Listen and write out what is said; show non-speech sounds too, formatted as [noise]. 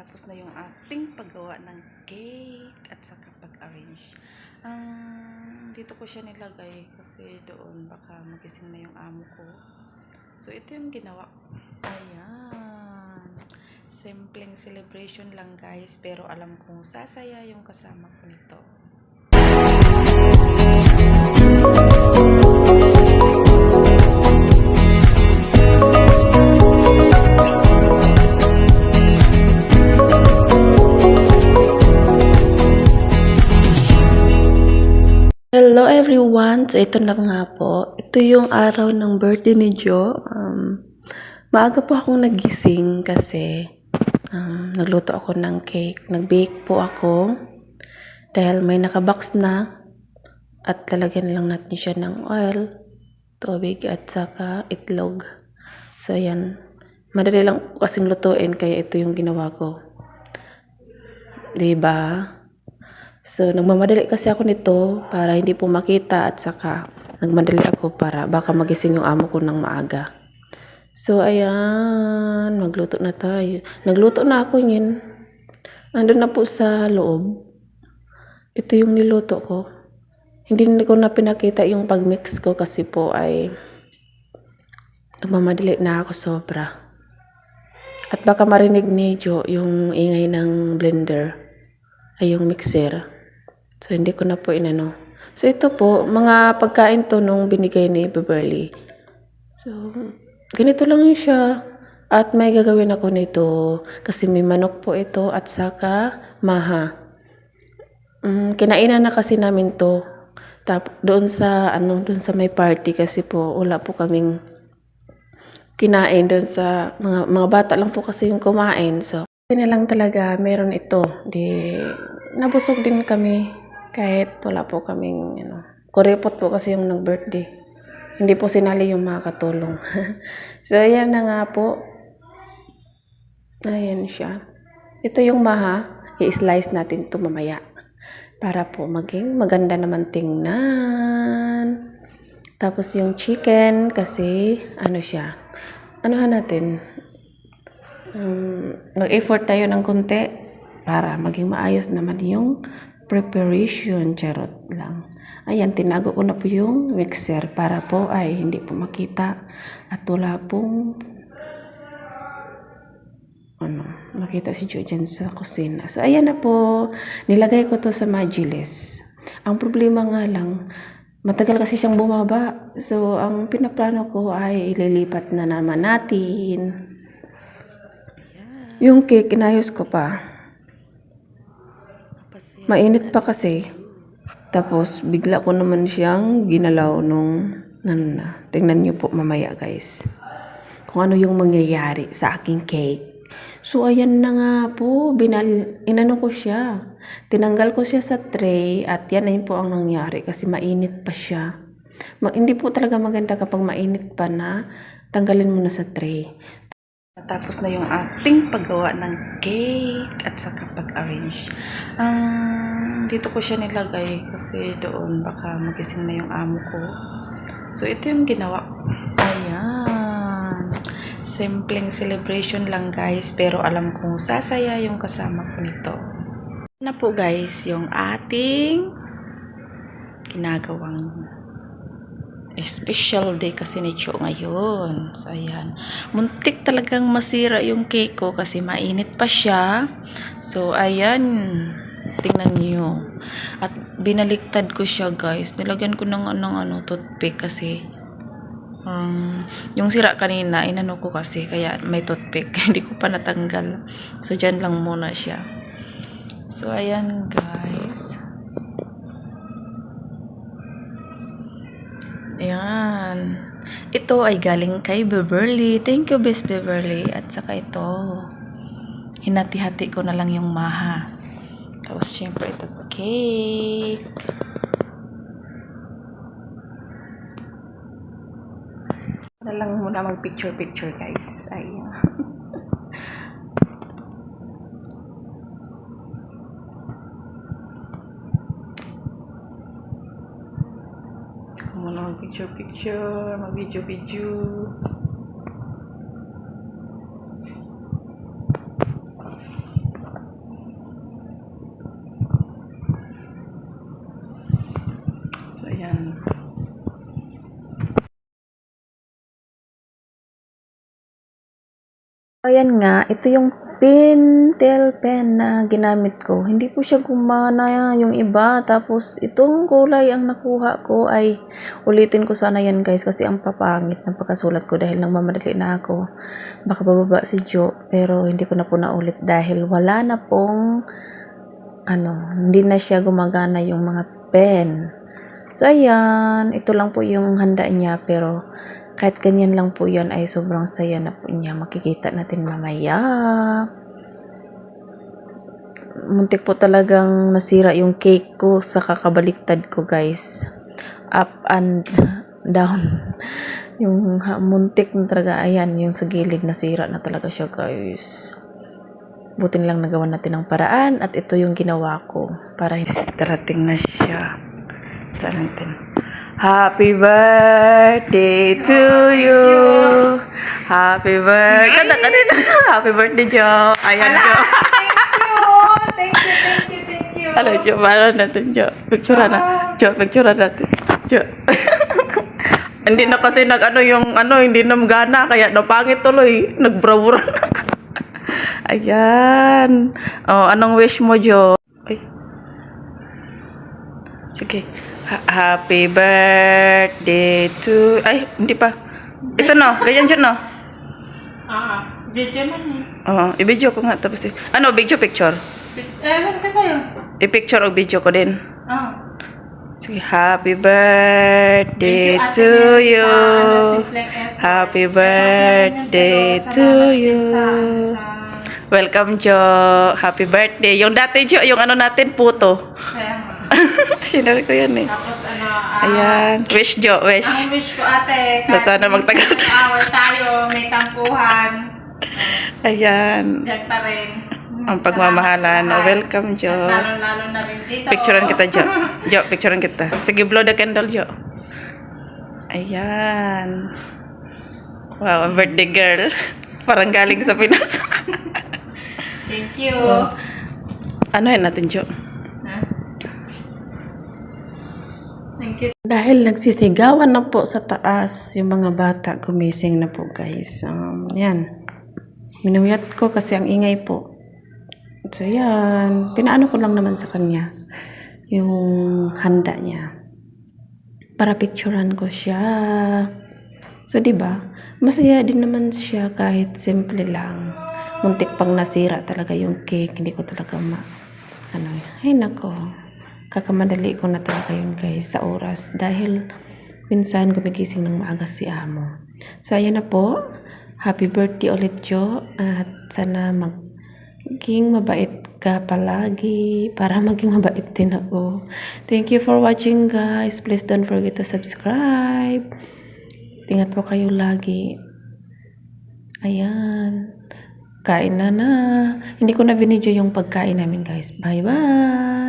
Natapos na yung ating paggawa ng cake at saka pag-arrange. Ang dito ko siya nilagay kasi doon baka magising na yung amo ko. So ito yung ginawa. Ayan. Simpleng celebration lang guys pero alam kong sasaya yung kasama ko nito. Hello everyone! So ito na nga po. Ito yung araw ng birthday ni Joe. Um, maaga po akong nagising kasi um, nagluto ako ng cake. Nag-bake po ako dahil may nakabox na at lalagyan lang natin siya ng oil, tubig at saka itlog. So ayan. Madali lang kasing lutuin kaya ito yung ginawa ko. 'Di ba? So, nagmamadali kasi ako nito para hindi po makita at saka nagmadali ako para baka magising yung amo ko ng maaga. So, ayan, magluto na tayo. Nagluto na ako yun. Andun na po sa loob. Ito yung niluto ko. Hindi ko na pinakita yung pagmix ko kasi po ay nagmamadali na ako sobra. At baka marinig ni Joe yung ingay ng blender ay yung mixer. So, hindi ko na po inano. So, ito po, mga pagkain to nung binigay ni Beverly. So, ganito lang siya. At may gagawin ako nito kasi may manok po ito at saka maha. Mm, kinainan na kasi namin to. Tap, doon sa ano, doon sa may party kasi po wala po kaming kinain doon sa mga mga bata lang po kasi yung kumain. So, yun na lang talaga meron ito. Di nabusog din kami kahit wala po kaming ano. Kuripot po kasi yung nag-birthday. Hindi po sinali yung mga katulong. [laughs] so, ayan na nga po. Ayan siya. Ito yung maha. I-slice natin to mamaya. Para po maging maganda naman tingnan. Tapos yung chicken kasi ano siya. Anuhan natin. Um, mag-effort tayo ng konti para maging maayos naman yung preparation. Charot lang. Ayan, tinago ko na po yung mixer para po ay hindi po makita at wala pong ano, makita si Joe dyan sa kusina. So, ayan na po. Nilagay ko to sa Magiless. Ang problema nga lang, matagal kasi siyang bumaba. So, ang pinaplano ko ay ililipat na naman natin. Yung cake, inayos ko pa. Mainit pa kasi. Tapos, bigla ko naman siyang ginalaw nung, ano na. Tingnan niyo po mamaya, guys. Kung ano yung mangyayari sa aking cake. So, ayan na nga po. Binal, inano ko siya. Tinanggal ko siya sa tray at yan na yun po ang nangyari kasi mainit pa siya. Ma- hindi po talaga maganda kapag mainit pa na tanggalin mo na sa tray. Natapos na yung ating paggawa ng cake at saka pag-arrange. Ang dito ko siya nilagay kasi doon baka magising na yung amo ko. So, ito yung ginawa. Ayan. Simpleng celebration lang guys pero alam kong sasaya yung kasama ko nito. Na po guys yung ating ginagawang special day kasi ni Cho ngayon. So, ayan. Muntik talagang masira yung cake ko kasi mainit pa siya. So, ayan. Tingnan niyo. At binaliktad ko siya, guys. Nilagyan ko ng, ng ano, toothpick kasi um, yung sira kanina, inano ko kasi kaya may toothpick. [laughs] Hindi ko pa natanggal. So, dyan lang muna siya. So, ayan, guys. Ayan. Ito ay galing kay Beverly. Thank you, Best Beverly. At saka ito, hinati-hati ko na lang yung maha. Tapos, syempre, ito cake. Na lang muna mag-picture-picture, guys. Ayan. picture picture sama video video. So ayan ayan nga ito yung Pentel pen na ginamit ko. Hindi po siya gumana yung iba. Tapos, itong kulay ang nakuha ko ay ulitin ko sana yan guys kasi ang papangit ng pagkasulat ko dahil nang mamadali na ako. Baka bababa si Jo pero hindi ko na po naulit dahil wala na pong ano, hindi na siya gumagana yung mga pen. So, ayan. Ito lang po yung handa niya pero kahit ganyan lang po yan ay sobrang saya na po niya. Makikita natin mamaya. Muntik po talagang nasira yung cake ko sa kakabaliktad ko guys. Up and down. [laughs] Yung muntik na talaga. Ayan, yung sa gilid nasira na talaga siya guys. Buti lang nagawa natin ng paraan at ito yung ginawa ko para [laughs] darating na siya. Saan natin? Happy birthday to you. Happy birthday. Kanta ka din. Happy birthday, Jo. Ayan, Jo. Thank you, thank you, thank you. Ano, Jo? Paano natin, Jo? Picture na. Jo, picture natin. Jo. [laughs] hindi na kasi nag ano yung ano hindi na magana kaya napangit tuloy nagbrawura [laughs] ayan oh anong wish mo Jo Ay. Sige Ha- happy birthday to ay hindi pa ito no ganyan dyan no Ah, video man. Oo, i-video ko nga tapos eh. Ano, video picture? Ewan ka sa'yo. I-picture o video ko din. Ah. Sige, happy birthday to you. Nel, sa, ano, Simpleng Effort. Happy birthday to din you. Sa, sa, Welcome, Jo. Happy birthday. Yung dati, Jo, yung ano natin, puto. kaya nga. [laughs] Sinari ko yan eh. Tapos ano, ah, Ayan. Wish, Jo, wish. Ang wish ko ate, Na sana magtagal. away tayo, may tampuhan, Ayan. dyan pa rin. Ang pagmamahalan. Oh, welcome, Jo. Lalo-lalo na rin dito. Picturean kita, Jo. [laughs] Jo, picturean kita. Sige, blow the candle, Jo. Ayan. Wow, birthday girl. [laughs] Parang galing sa Pinas. Thank you. ano yan natin, Jo? You. Dahil nagsisigawan na po sa taas yung mga bata, gumising na po guys. Um, yan. Minumiyat ko kasi ang ingay po. So yan, pinaano ko lang naman sa kanya yung handa niya. Para picturean ko siya. So 'di ba? Masaya din naman siya kahit simple lang. Muntik pang nasira talaga yung cake, hindi ko talaga ma ano, ay nako. Kakamadali ko na talaga yun guys sa oras dahil minsan gumigising ng maaga si amo. So ayan na po. Happy birthday ulit Jo at sana maging mabait ka palagi para [laughs] maging mabait din ako. Thank you for watching guys. Please don't forget to subscribe. Ingat po kayo lagi. Ayan. Kain na na. Hindi ko na binidyo yung pagkain namin guys. Bye bye.